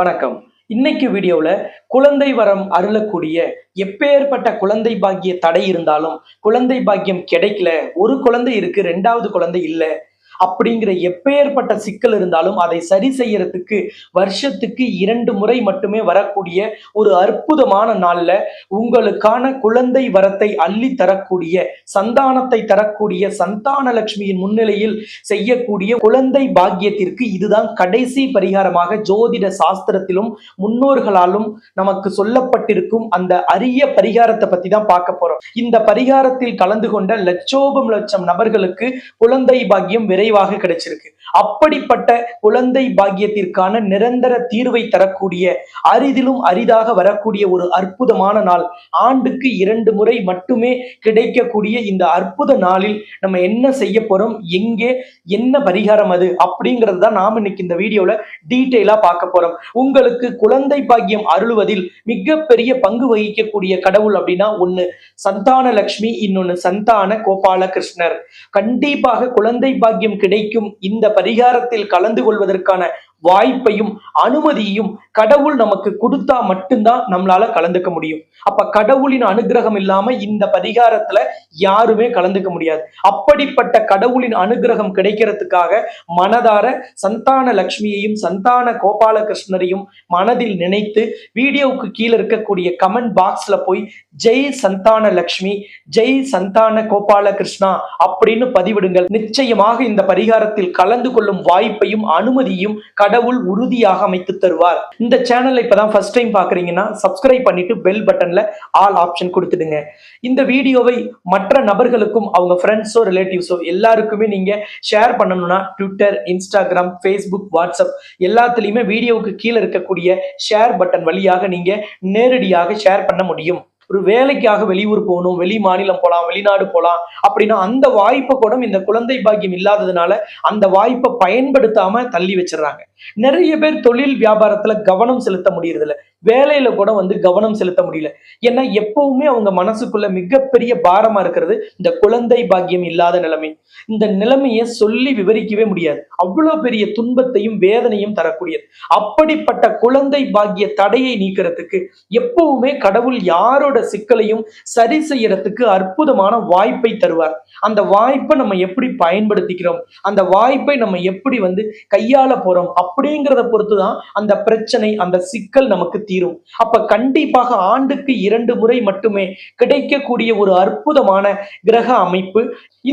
வணக்கம். இன்னைக்கு வீடியோவில் குழந்தை வரம் அருளக்கூடிய எப்பேற்பட்ட குழந்தை பாக்கிய தடை இருந்தாலும் குழந்தை பாக்கியம் கிடைக்கல ஒரு குழந்தை இருக்கு ரெண்டாவது குழந்தை இல்லை அப்படிங்கிற எப்பேற்பட்ட சிக்கல் இருந்தாலும் அதை சரி செய்யறதுக்கு வருஷத்துக்கு இரண்டு முறை மட்டுமே வரக்கூடிய ஒரு அற்புதமான நாள்ல உங்களுக்கான குழந்தை வரத்தை அள்ளி தரக்கூடிய சந்தானத்தை தரக்கூடிய சந்தான லட்சுமியின் முன்னிலையில் செய்யக்கூடிய குழந்தை பாக்கியத்திற்கு இதுதான் கடைசி பரிகாரமாக ஜோதிட சாஸ்திரத்திலும் முன்னோர்களாலும் நமக்கு சொல்லப்பட்டிருக்கும் அந்த அரிய பரிகாரத்தை பத்தி தான் பார்க்க போறோம். இந்த பரிகாரத்தில் கலந்து கொண்ட லட்சோபம் லட்சம் நபர்களுக்கு குழந்தை பாக்கியம் நிறைவாக கிடைச்சிருக்கு. அப்படிப்பட்ட குழந்தை பாக்கியத்திற்கான நிரந்தர தீர்வை தரக்கூடிய அரிதிலும் அரிதாக வரக்கூடிய ஒரு அற்புதமான நாள். ஆண்டுக்கு இரண்டு முறை மட்டுமே கிடைக்கக்கூடிய இந்த அற்புத நாளில் நம்ம என்ன செய்ய போறோம் எங்கே என்ன பரிகாரம் அது அப்படிங்கிறது தான் நாம இன்னைக்கு இந்த வீடியோல டீட்டெயிலா பார்க்க போறோம். உங்களுக்கு குழந்தை பாக்கியம் அருள்வதில் மிகப்பெரிய பங்கு வகிக்கக்கூடிய கடவுள் அப்படின்னா ஒண்ணு சந்தான லட்சுமி இன்னொன்னு சந்தான கோபால கிருஷ்ணர் கண்டிப்பாக குழந்தை பாக்கியம் கிடைக்கும் இந்த பரிகாரத்தில் கலந்து கொள்வதற்கான வாய்ப்பையும் அனுமதியையும் கடவுள் நமக்கு கொடுத்தா மட்டும்தான் நம்மளால கலந்துக்க முடியும். அப்ப கடவுளின் அனுகிரகம் இல்லாம இந்த பரிகாரத்துல யாருமே கலந்துக்க முடியாது. அப்படிப்பட்ட கடவுளின் அனுகிரகம் கிடைக்கிறதுக்காக மனதார சந்தான லக்ஷ்மியையும் சந்தான கோபாலகிருஷ்ணரையும் மனதில் நினைத்து வீடியோவுக்கு கீழே இருக்கக்கூடிய கமெண்ட் பாக்ஸ்ல போய் ஜெய் சந்தான லக்ஷ்மி ஜெய் சந்தான கோபால கிருஷ்ணா அப்படின்னு பதிவிடுங்கள். நிச்சயமாக இந்த பரிகாரத்தில் கலந்து கொள்ளும் வாய்ப்பையும் அனுமதியும் கடவுள் உறுதியாக அமைத்து தருவார். இந்த சேனலை இப்பதான் ஃபர்ஸ்ட் டைம் பாக்குறீங்கன்னா சப்ஸ்கிரைப் பண்ணிட்டு பெல் பட்டன்ல ஆல் ஆப்ஷன் கொடுத்துடுங்க. இந்த வீடியோவை மற்ற நபர்களுக்கும் அவங்க ஃப்ரெண்ட்ஸோ ரிலேட்டிவ்ஸோ எல்லாருக்குமே நீங்க ஷேர் பண்ணணும்னா ட்விட்டர் இன்ஸ்டாகிராம் ஃபேஸ்புக் வாட்ஸ்அப் எல்லாத்துலேயுமே வீடியோவுக்கு கீழே இருக்கக்கூடிய ஷேர் பட்டன் வழியாக நீங்க நேரடியாக ஷேர் பண்ண முடியும். ஒரு வேலைக்காக வெளியூர் போகணும் வெளி மாநிலம் போகலாம் வெளிநாடு போகலாம் அப்படின்னா அந்த வாய்ப்பை கூட இந்த குழந்தை பாக்கியம் இல்லாததுனால அந்த வாய்ப்பை பயன்படுத்தாம தள்ளி வச்சிடுறாங்க. நிறைய பேர் தொழில் வியாபாரத்துல கவனம் செலுத்த முடியறதில்ல. வேலையில கூட வந்து கவனம் செலுத்த முடியல. ஏன்னா எப்பவுமே அவங்க மனசுக்குள்ள மிகப்பெரிய பாரமா இருக்கிறது இந்த குழந்தை பாக்கியம் இல்லாத நிலைமை. இந்த நிலைமையை சொல்லி விவரிக்கவே முடியாது. அவ்வளவு பெரிய துன்பத்தையும் வேதனையும் தரக்கூடியது. அப்படிப்பட்ட குழந்தை பாக்கிய தடையை நீக்கிறதுக்கு எப்பவுமே கடவுள் யாரோட சிக்கலையும் சரி செய்யறதுக்கு அற்புதமான வாய்ப்பை தருவார். அந்த வாய்ப்பை நம்ம எப்படி பயன்படுத்திக்கிறோம்? அந்த வாய்ப்பை நம்ம எப்படி வந்து கையாள போறோம்? அப்படிங்கிறத பொறுத்து தான் அந்த பிரச்சனை அந்த சிக்கல் நமக்கு தீரும். அப்ப கண்டிப்பாக ஆண்டுக்கு இரண்டு முறை மட்டுமே கிடைக்கக்கூடிய ஒரு அற்புதமான கிரக அமைப்பு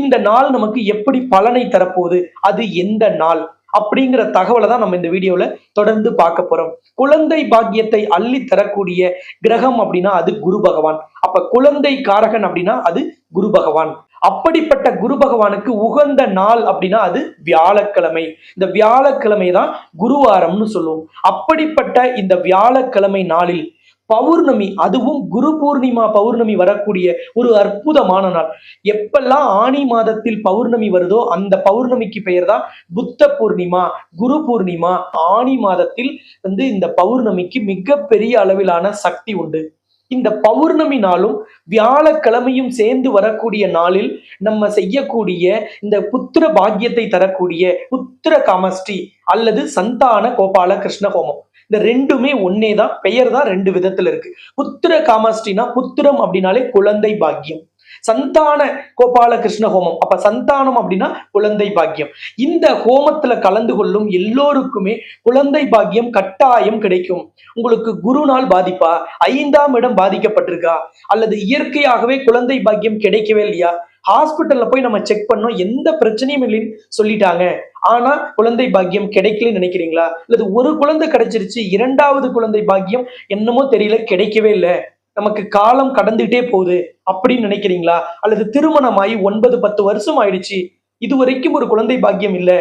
இந்த நாள் நமக்கு எப்படி பலனை தரப்போகுது அது எந்த நாள் அப்படிங்கிற தகவலை தான் நம்ம இந்த வீடியோல தொடர்ந்து பார்க்க போறோம். குழந்தை பாக்கியத்தை அள்ளி தரக்கூடிய கிரகம் அப்படின்னா அது குரு பகவான். அப்ப குழந்தை காரகன் அப்படின்னா அது குரு பகவான். அப்படிப்பட்ட குரு பகவானுக்கு உகந்த நாள் அப்படின்னா அது வியாழக்கிழமை. இந்த வியாழக்கிழமை தான் குருவாரம்னு சொல்லுவோம். அப்படிப்பட்ட இந்த வியாழக்கிழமை நாளில் பௌர்ணமி அதுவும் குரு பூர்ணிமா பௌர்ணமி வரக்கூடிய ஒரு அற்புதமான நாள். எப்பெல்லாம் ஆணி மாதத்தில் பௌர்ணமி வருதோ அந்த பௌர்ணமிக்கு பெயர் தான் புத்த பூர்ணிமா குரு பூர்ணிமா. ஆணி மாதத்தில் வந்து இந்த பௌர்ணமிக்கு மிகப்பெரிய அளவிலான சக்தி உண்டு. இந்த பௌர்ணமி நாளும் வியாழக்கிழமையும் சேர்ந்து வரக்கூடிய நாளில் நம்ம செய்யக்கூடிய இந்த புத்திர பாக்கியத்தை தரக்கூடிய புத்திர காமஸ்டி அல்லது சந்தான கோபால கிருஷ்ண ஹோமம். இந்த ரெண்டுமே ஒன்னே தான் பெயர் தான் ரெண்டு விதத்துல இருக்கு. புத்திர காமஸ்டினா புத்திரம் அப்படின்னாலே குழந்தை பாக்கியம். சந்தான கோபால கிருஷ்ண ஹோமம் அப்ப சந்தானம் அப்படின்னா குழந்தை பாக்கியம். இந்த ஹோமத்துல கலந்து கொள்ளும் எல்லோருக்குமே குழந்தை பாக்கியம் கட்டாயம் கிடைக்கும். உங்களுக்கு குரு நாள் பாதிப்பா? ஐந்தாம் இடம் பாதிக்கப்பட்டிருக்கா? அல்லது இயற்கையாகவே குழந்தை பாக்கியம் கிடைக்கவே இல்லையா? ஹாஸ்பிட்டல்ல போய் நம்ம செக் பண்ணோம் எந்த பிரச்சனையும் இல்லைன்னு சொல்லிட்டாங்க. ஆனா குழந்தை பாக்கியம் கிடைக்கலன்னு நினைக்கிறீங்களா? அல்லது ஒரு குழந்தை கிடைச்சிருச்சு இரண்டாவது குழந்தை பாக்கியம் என்னமோ தெரியல கிடைக்கவே இல்லை. நமக்கு காலம் கடந்துகிட்டே போகுது அப்படின்னு நினைக்கிறீங்களா? அல்லது திருமணமாகி ஒன்பது பத்து வருஷம் ஆயிடுச்சு இது வரைக்கும் ஒரு குழந்தை பாக்கியம் இல்லை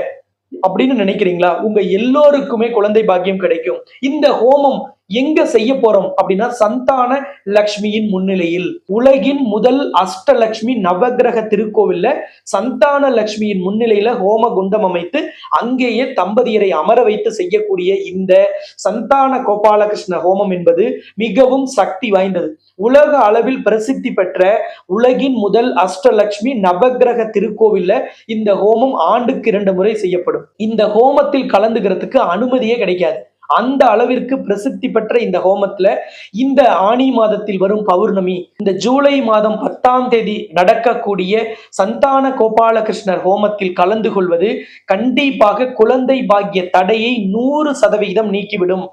அப்படின்னு நினைக்கிறீங்களா? உங்க எல்லோருக்குமே குழந்தை பாக்கியம் கிடைக்கும். இந்த ஹோமம் எங்க செய்ய போறோம் அப்படின்னா சந்தான லக்ஷ்மியின் முன்னிலையில். உலகின் முதல் அஷ்டலக்ஷ்மி நவகிரக திருக்கோவில்ல சந்தான லக்ஷ்மியின் முன்னிலையில ஹோம குண்டம் அமைத்து அங்கேயே தம்பதியரை அமர வைத்து செய்யக்கூடிய இந்த சந்தான கோபாலகிருஷ்ண ஹோமம் என்பது மிகவும் சக்தி வாய்ந்தது. உலக அளவில் பிரசித்தி பெற்ற உலகின் முதல் அஷ்டலக்ஷ்மி நவகிரக திருக்கோவில்ல இந்த ஹோமம் ஆண்டுக்கு இரண்டு முறை செய்யப்படும். இந்த ஹோமத்தில் கலந்துக்கிறதுக்கு அனுமதியே கிடைக்காது. அந்த அளவிற்கு பிரசித்தி பெற்ற இந்த ஹோமத்துல இந்த ஆனி மாதத்தில் வரும் பௌர்ணமி இந்த ஜூலை மாதம் பத்தாம் தேதி நடக்கக்கூடிய சந்தான கோபாலகிருஷ்ணர் ஹோமத்தில் கலந்து கொள்வது கண்டிப்பாக குழந்தை பாக்கிய தடையை நூறு சதவிகிதம் நீக்கிவிடும்.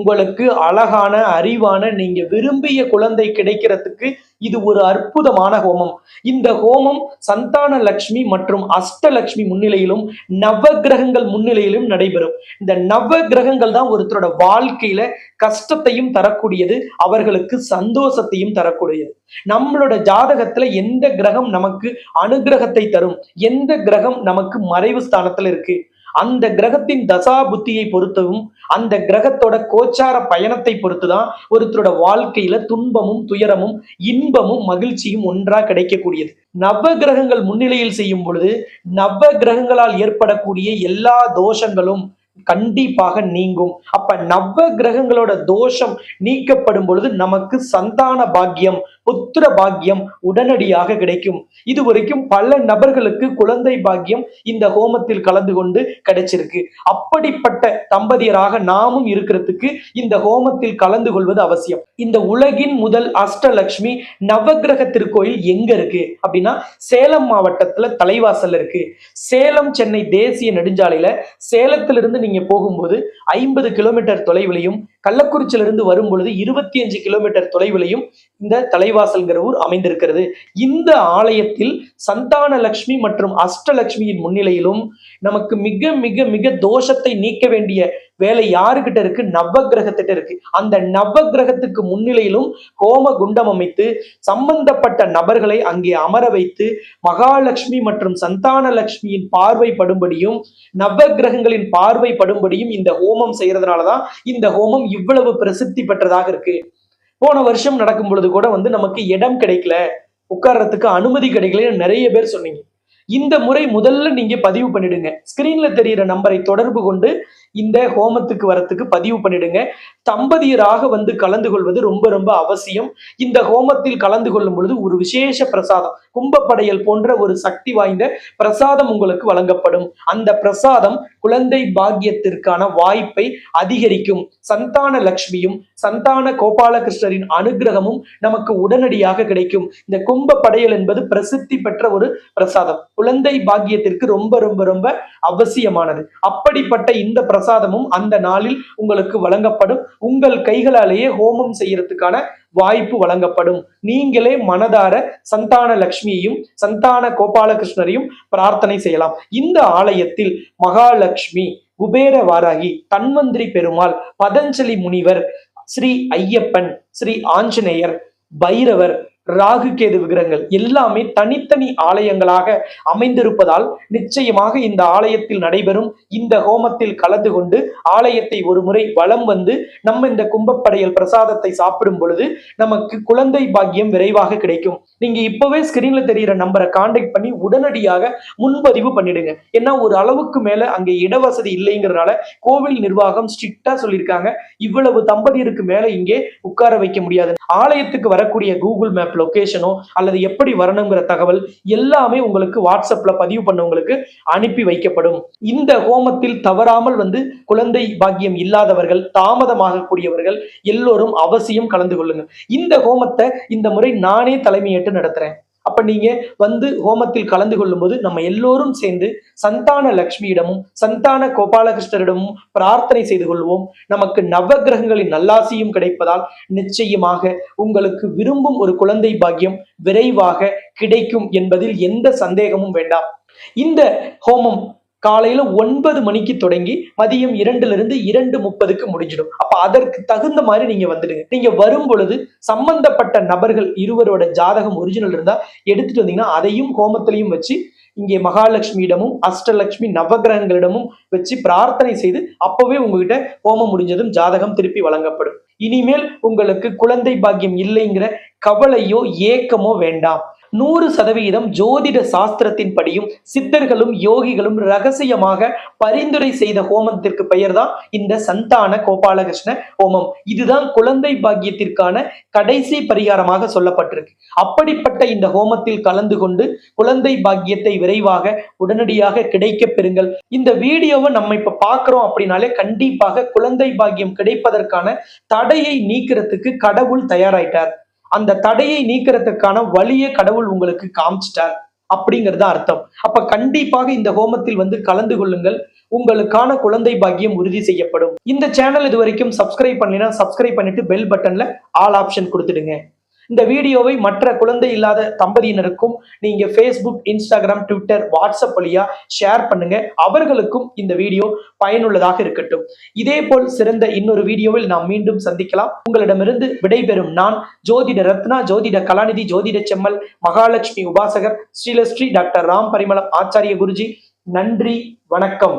உங்களுக்கு அழகான அறிவான நீங்க விரும்பிய குழந்தை கிடைக்கிறதுக்கு இது ஒரு அற்புதமான ஹோமம். இந்த ஹோமம் சந்தான லட்சுமி மற்றும் அஷ்டலட்சுமி முன்னிலையிலும் நவ கிரகங்கள் முன்னிலையிலும் நடைபெறும். இந்த நவ கிரகங்கள் தான் ஒருத்தரோட வாழ்க்கையில கஷ்டத்தையும் தரக்கூடியது அவர்களுக்கு சந்தோஷத்தையும் தரக்கூடியது. நம்மளோட ஜாதகத்துல எந்த கிரகம் நமக்கு அனுகிரகத்தை தரும்? எந்த கிரகம் நமக்கு மறைவு ஸ்தானத்துல இருக்கு? அந்த கிரகத்தின் தசா புத்தியை பொறுத்தவும் அந்த கிரகத்தோட கோச்சார பயணத்தை பொறுத்துதான் ஒருத்தரோட வாழ்க்கையில துன்பமும் துயரமும் இன்பமும் மகிழ்ச்சியும் ஒன்றா கிடைக்கக்கூடியது. நவ கிரகங்கள் முன்னிலையில் செய்யும் பொழுது நவ கிரகங்களால் ஏற்படக்கூடிய எல்லா தோஷங்களும் கண்டிப்பாக நீங்கும். அப்ப நவ கிரகங்களோட தோஷம் நீக்கப்படும் பொழுது நமக்கு சந்தான பாக்கியம் புத்திர பாக்கியம் உடனடியாக கிடைக்கும். இது வரைக்கும் பல நபர்களுக்கு குழந்தை பாக்கியம் இந்த ஹோமத்தில் கலந்து கொண்டு கிடைச்சிருக்கு. அப்படிப்பட்ட தம்பதியராக நாமும் இருக்கிறதுக்கு இந்த ஹோமத்தில் கலந்து கொள்வது அவசியம். இந்த உலகின் முதல் அஷ்டலட்சுமி நவகிரக திருக்கோயில் எங்க இருக்கு? அப்படின்னா சேலம் மாவட்டத்துல தலைவாசல் இருக்கு. சேலம் சென்னை தேசிய நெடுஞ்சாலையில சேலத்திலிருந்து நீங்க போகும்போது ஐம்பது கிலோமீட்டர் தொலைவிலையும் கள்ளக்குறிச்சியிலிருந்து வரும் பொழுது இருபத்தி அஞ்சு கிலோமீட்டர் தொலைவிலையும் இந்த தலைவாசல்கிற ஊர் அமைந்திருக்கிறது. இந்த ஆலயத்தில் சந்தான லட்சுமி மற்றும் அஷ்டலட்சுமியின் முன்னிலையிலும் நமக்கு மிக மிக மிக தோஷத்தை நீக்க வேண்டிய வேலை யாருக்கிட்ட இருக்கு? நவ கிரகத்திட்ட இருக்கு. அந்த நவ கிரகத்துக்கு முன்னிலையிலும் ஹோம குண்டம் அமைத்து சம்பந்தப்பட்ட நபர்களை அங்கே அமர வைத்து மகாலட்சுமி மற்றும் சந்தான லட்சுமியின் பார்வை படும்படியும் நவ கிரகங்களின் பார்வை படும்படியும் இந்த ஹோமம் செய்யறதுனாலதான் இந்த ஹோமம் இவ்வளவு பிரசித்தி பெற்றதாக இருக்கு. போன வருஷம் நடக்கும் பொழுது கூட வந்து நமக்கு இடம் கிடைக்கல. உட்கார்றதுக்கு அனுமதி கிடைக்கலன்னு நிறைய பேர் சொன்னீங்க. இந்த முறை முதல்ல நீங்க பதிவு பண்ணிடுங்க. ஸ்கிரீன்ல தெரியிற நம்பரை தொடர்பு கொண்டு இந்த ஹோமத்துக்கு வரத்துக்கு பதிவு பண்ணிடுங்க. தம்பதியராக வந்து கலந்து கொள்வது ரொம்ப ரொம்ப அவசியம். இந்த ஹோமத்தில் கலந்து கொள்ளும் பொழுது ஒரு விசேஷ பிரசாதம் கும்பப்படையல் போன்ற ஒரு சக்தி வாய்ந்த பிரசாதம் உங்களுக்கு வழங்கப்படும். அந்த பிரசாதம் குழந்தை பாக்கியத்திற்கான வாய்ப்பை அதிகரிக்கும். சந்தான லக்ஷ்மியும் சந்தான கோபாலகிருஷ்ணரின் அனுகிரகமும் நமக்கு உடனடியாக கிடைக்கும். இந்த கும்ப படையல் என்பது பிரசித்தி பெற்ற ஒரு பிரசாதம். குழந்தை பாக்கியத்திற்கு ரொம்ப ரொம்ப ரொம்ப அவசியமானது. அப்படிப்பட்ட இந்த பிரசாதமும் அந்த நாளில் உங்களுக்கு வழங்கப்படும். உங்கள் கைகளாலேயே ஹோமம் செய்யறதுக்கான வாய்ப்பு வழங்கப்படும். நீங்களே மனதார சந்தான லக்ஷ்மியையும் சந்தான கோபாலகிருஷ்ணரையும் பிரார்த்தனை செய்யலாம். இந்த ஆலயத்தில் மகாலட்சுமி குபேர வாராகி தன்வந்திரி பெருமாள் பதஞ்சலி முனிவர் ஸ்ரீ ஐயப்பன் ஸ்ரீ ஆஞ்சநேயர் பைரவர் ராகு கேது விக்கிரகங்கள் எல்லாமே தனித்தனி ஆலயங்களாக அமைந்திருப்பதால் நிச்சயமாக இந்த ஆலயத்தில் நடைபெறும் இந்த ஹோமத்தில் கலந்து கொண்டு ஆலயத்தை ஒரு முறை வலம் வந்து நம்ம இந்த கும்பப்படையல் பிரசாதத்தை சாப்பிடும் பொழுது நமக்கு குழந்தை பாக்கியம் விரைவாக கிடைக்கும். நீங்க இப்பவே ஸ்கிரீன்ல தெரியிற நம்பரை காண்டாக்ட் பண்ணி உடனடியாக முன்பதிவு பண்ணிடுங்க. ஏன்னா ஒரு அளவுக்கு மேல அங்க இடவசதி இல்லைங்கிறதுனால கோவில் நிர்வாகம் ஸ்ட்ரிக்டா சொல்லியிருக்காங்க. இவ்வளவு தம்பதியருக்கு மேல இங்கே உட்கார வைக்க முடியாது. ஆலயத்துக்கு வரக்கூடிய கூகுள் மேப் லொகேஷனோ அல்லது எப்படி வரணுங்கிற தகவல் எல்லாமே உங்களுக்கு வாட்ஸ்அப்ல பதிவு பண்ணவங்களுக்கு அனுப்பி வைக்கப்படும். இந்த ஹோமத்தில் தவறாமல் வந்து குழந்தை பாக்கியம் இல்லாதவர்கள் தாமதமாகக்கூடியவர்கள் எல்லோரும் அவசியம் கலந்து கொள்ளுங்க. இந்த ஹோமத்தை இந்த முறை நானே தலைமையேற்று நடத்துறேன். அப்ப நீங்க வந்து ஹோமத்தில் கலந்து கொள்ளும்போது நம்ம எல்லோரும் சேர்ந்து சந்தான லக்ஷ்மியிடமும் சந்தான கோபாலகிருஷ்ணரிடமும் பிரார்த்தனை செய்து கொள்வோம். நமக்கு நவகிரகங்களின் நல்லாசியும் கிடைப்பதால் நிச்சயமாக உங்களுக்கு விரும்பும் ஒரு குழந்தை பாக்கியம் விரைவாக கிடைக்கும் என்பதில் எந்த சந்தேகமும் வேண்டாம். இந்த ஹோமம் காலையில ஒன்பது மணிக்கு தொடங்கி மதியம் இரண்டுல இருந்து இரண்டு முப்பதுக்கு முடிஞ்சிடும். அப்ப அதற்கு தகுந்த மாதிரி நீங்க வந்துடுங்க. நீங்க வரும் பொழுது சம்பந்தப்பட்ட நபர்கள் இருவரோட ஜாதகம் ஒரிஜினல் இருந்தா எடுத்துட்டு வந்தீங்கன்னா அதையும் ஹோமத்திலையும் வச்சு இங்கே மகாலட்சுமியிடமும் அஷ்டலட்சுமி நவகிரகங்களிடமும் வச்சு பிரார்த்தனை செய்து அப்பவே உங்ககிட்ட ஹோமம் முடிஞ்சதும் ஜாதகம் திருப்பி வழங்கப்படும். இனிமேல் உங்களுக்கு குழந்தை பாக்கியம் இல்லைங்கிற கவலையோ ஏக்கமோ வேண்டாம். நூறு சதவீதம் ஜோதிட சாஸ்திரத்தின்படியும் சித்தர்களும் யோகிகளும் ரகசியமாக பரிந்துரை செய்த ஹோமத்திற்கு பெயர் தான் இந்த சந்தான கோபாலகிருஷ்ண ஹோமம். இதுதான் குழந்தை பாக்கியத்திற்கான கடைசி பரிகாரமாக சொல்லப்பட்டிருக்கு. அப்படிப்பட்ட இந்த ஹோமத்தில் கலந்து கொண்டு குழந்தை பாக்கியத்தை விரைவாக உடனடியாக கிடைக்க பெறுங்கள். இந்த வீடியோவை நம்ம இப்ப பாக்குறோம் அப்படின்னாலே கண்டிப்பாக குழந்தை பாக்கியம் கிடைப்பதற்கான தடையை நீக்கிறதுக்கு கடவுள் தயாராயிட்டார். அந்த தடையை நீக்கிறதுக்கான வழியை கடவுள் உங்களுக்கு காமிச்சிட்டார் அப்படிங்கிறது அர்த்தம். அப்ப கண்டிப்பாக இந்த ஹோமத்தில் வந்து கலந்து கொள்ளுங்கள். உங்களுக்கான குழந்தை பாக்கியம் உறுதி செய்யப்படும். இந்த சேனல் இது வரைக்கும் சப்ஸ்கிரைப் பண்ணினா சப்ஸ்கிரைப் பண்ணிட்டு பெல் பட்டன்ல ஆல் ஆப்ஷன் கொடுத்துடுங்க. இந்த வீடியோவை மற்ற குழந்தை இல்லாத தம்பதியினருக்கும் நீங்க ஃபேஸ்புக் இன்ஸ்டாகிராம் ட்விட்டர் வாட்ஸ்அப் வழியா ஷேர் பண்ணுங்க. அவர்களுக்கும் இந்த வீடியோ பயனுள்ளதாக இருக்கட்டும். இதே போல் சிறந்த இன்னொரு வீடியோவில் நாம் மீண்டும் சந்திக்கலாம். உங்களிடமிருந்து விடைபெறும் நான் ஜோதிட ரத்னா ஜோதிட கலாநிதி ஜோதிட செம்மல் மகாலட்சுமி உபாசகர் ஸ்ரீலஸ்ரீ டாக்டர் ராம் பரிமளம் ஆச்சாரிய குருஜி. நன்றி வணக்கம்.